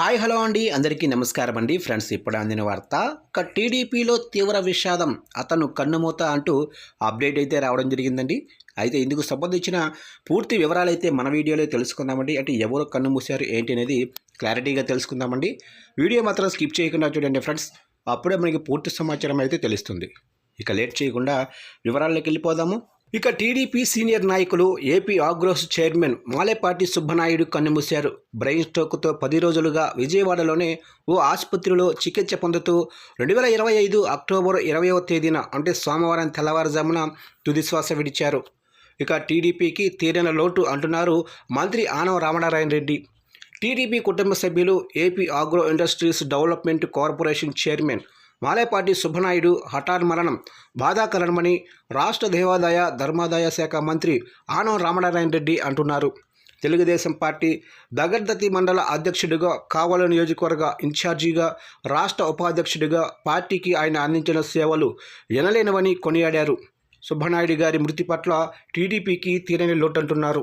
Hi hello అండి. అందరికీ నమస్కారం అండి. ఫ్రెండ్స్ ఇప్పుడు అందిన వార్త ఒక టీడీపీలో తీవ్ర విషాదం అతను కన్నుమూత అంటూ అప్డేట్ అయితే రావడం జరిగిందండి. అయితే ఇందుకు సంబంధించిన పూర్తి వివరాలు అయితే మన వీడియోలో తెలుసుకుందామండి. అంటే ఎవరు కన్ను మూసారు ఏంటి అనేది క్లారిటీగా తెలుసుకుందామండి. వీడియో మాత్రం స్కిప్ చేయకుండా చూడండి ఫ్రెండ్స్. అప్పుడే మనకి పూర్తి సమాచారం అయితే తెలుస్తుంది. ఇక లేట్ చేయకుండా వివరాల్లోకి వెళ్ళిపోదాము. ఇక టీడీపీ సీనియర్ నాయకులు AP Agros chairman Malepati Subbanaidu కన్నుమూశారు. బ్రెయిన్ స్ట్రోక్తో పది రోజులుగా విజయవాడలోనే ఓ ఆసుపత్రిలో చికిత్స పొందుతూ రెండు వేల ఇరవై ఐదు అక్టోబర్ ఇరవైవ తేదీన అంటే సోమవారం తెల్లవారుజామున తుదిశ్వాస విడిచారు. ఇక టీడీపీకి తీరిన లోటు అంటున్నారు మంత్రి ఆనవ రామనారాయణ రెడ్డి. టీడీపీ కుటుంబ సభ్యులు AP agro industries development corporation chairman Malepati Subbanaidu హఠాన్ మరణం. బాధాకరణమని రాష్ట్ర దేవాదాయ ధర్మాదాయ శాఖ మంత్రి ఆనం రామనారాయణ రెడ్డి అంటున్నారు. తెలుగుదేశం పార్టీ దగర్దతి మండల అధ్యక్షుడిగా కావల నియోజకవర్గ ఇన్ఛార్జిగా రాష్ట్ర ఉపాధ్యక్షుడిగా పార్టీకి ఆయన అందించిన సేవలు ఎనలేనివని కొనియాడారు. సుబ్బనాయుడు గారి మృతి పట్ల టీడీపీకి తీరని లోటంటున్నారు.